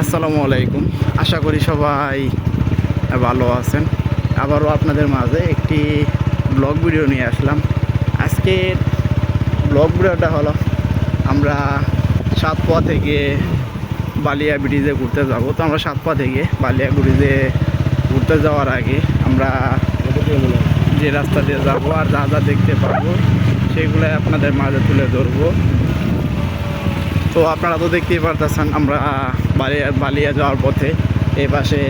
আসসালামু আলাইকুম। আশা করি সবাই ভালো আছেন। আবারও আপনাদের মাঝে একটি ব্লগ ভিডিও নিয়ে আসলাম। আজকের ব্লগ ভিডিওটা হলো, আমরা সাতপোয়া থেকে বালিয়া ব্রিজে ঘুরতে যাব। তো আমরা সাতপা থেকে বালিয়া ব্রিজে ঘুরতে যাওয়ার আগে আমরা যে রাস্তা দিয়ে যাব আর যা যা দেখতে পাবো সেগুলো আপনাদের মাঝে তুলে ধরবো। তো আপনারা তো দেখতেই পারতেছেন, আমরা বালিয়া বালিয়া যাওয়ার পথে এই পাশে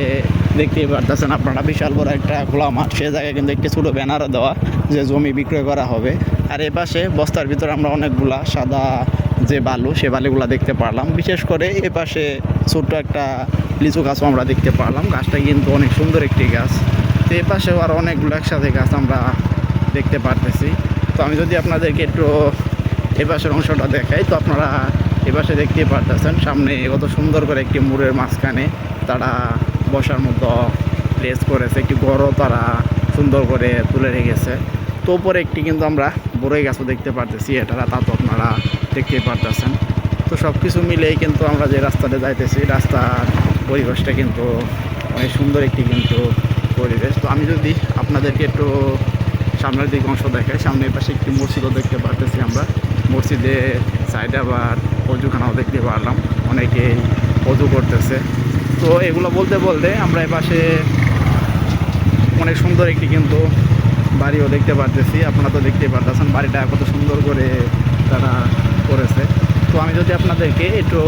দেখতেই পারতেছেন আপনারা বিশাল বড় একটা খোলা মাঠ। সে জায়গায় কিন্তু একটি ছোটো ব্যানার দেওয়া যে জমি বিক্রয় করা হবে। আর এই পাশে বস্তার ভিতরে আমরা অনেকগুলা সাদা যে বালু, সে বালুগুলা দেখতে পারলাম। বিশেষ করে এ পাশে ছোট্ট একটা লিচু গাছও আমরা দেখতে পারলাম। গাছটা কিন্তু অনেক সুন্দর একটি গাছ। তো এ পাশেও আর অনেকগুলো একসাথে গাছ আমরা দেখতে পারতেছি। তো আমি যদি আপনাদেরকে একটু এ পাশের অংশটা দেখাই, তো আপনারা এ পাশে দেখতেই পারতেছেন, সামনে কত সুন্দর করে একটি মুড়ের মাঝখানে তারা বসার মতো প্লেস করেছে, একটি গড়ও তারা সুন্দর করে তুলে রেখেছে। তো উপরে একটি কিন্তু আমরা বড়ই গাছও দেখতে পারতেছি, এটা তা তো আপনারা দেখতে পারতেছেন। তো সব কিছু মিলেই কিন্তু আমরা যে রাস্তাতে যাইতেছি, রাস্তার পরিবেশটা কিন্তু অনেক সুন্দর একটি কিন্তু পরিবেশ। তো আমি যদি আপনাদেরকে একটু সামনের দিকে অংশ দেখাই সামনের পাশে একটি মসজিদও দেখতে পারতেছি আমরা। মসজিদে সাইডে আবার অজুখানাও দেখতে পারলাম। অনেকেই অজু করতেছে। তো এগুলো বলতে বলতে আমরা এ পাশে অনেক সুন্দর একটি কিন্তু বাড়িও দেখতে পারতেছি। আপনারা তো দেখতেই পারতেছেন বাড়িটা কত সুন্দর করে তারা করেছে। তো আমি যদি আপনাদেরকে একটু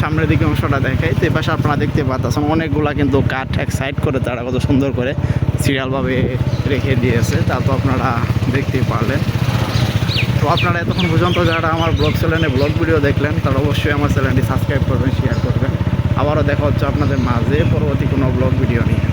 সামনের দিকে অংশটা দেখাই, তো এপাশে আপনারা দেখতে পাচ্ছেন অনেকগুলা কিন্তু কাঠ এক সাইড করে তারা কত সুন্দর করে সিরিয়ালভাবে রেখে দিয়েছে। তা তো আপনারা দেখতেই পারলেন। তো আপনারা এতক্ষণ পর্যন্ত যারা আমার ব্লগ চ্যানেলে ব্লগ ভিডিও দেখলেন, তারা অবশ্যই আমার চ্যানেলটি সাবস্ক্রাইব করবেন শেয়ার করবেন। আবারও দেখা হচ্ছে আপনাদের মাঝে পরবর্তী কোনো ব্লগ ভিডিও নিয়ে।